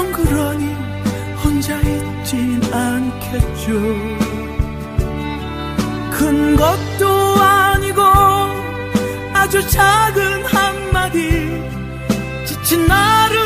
덩그러니 혼자 있진 않겠죠. 큰 것도 아니고 아주 작은 한마디. 지친 나를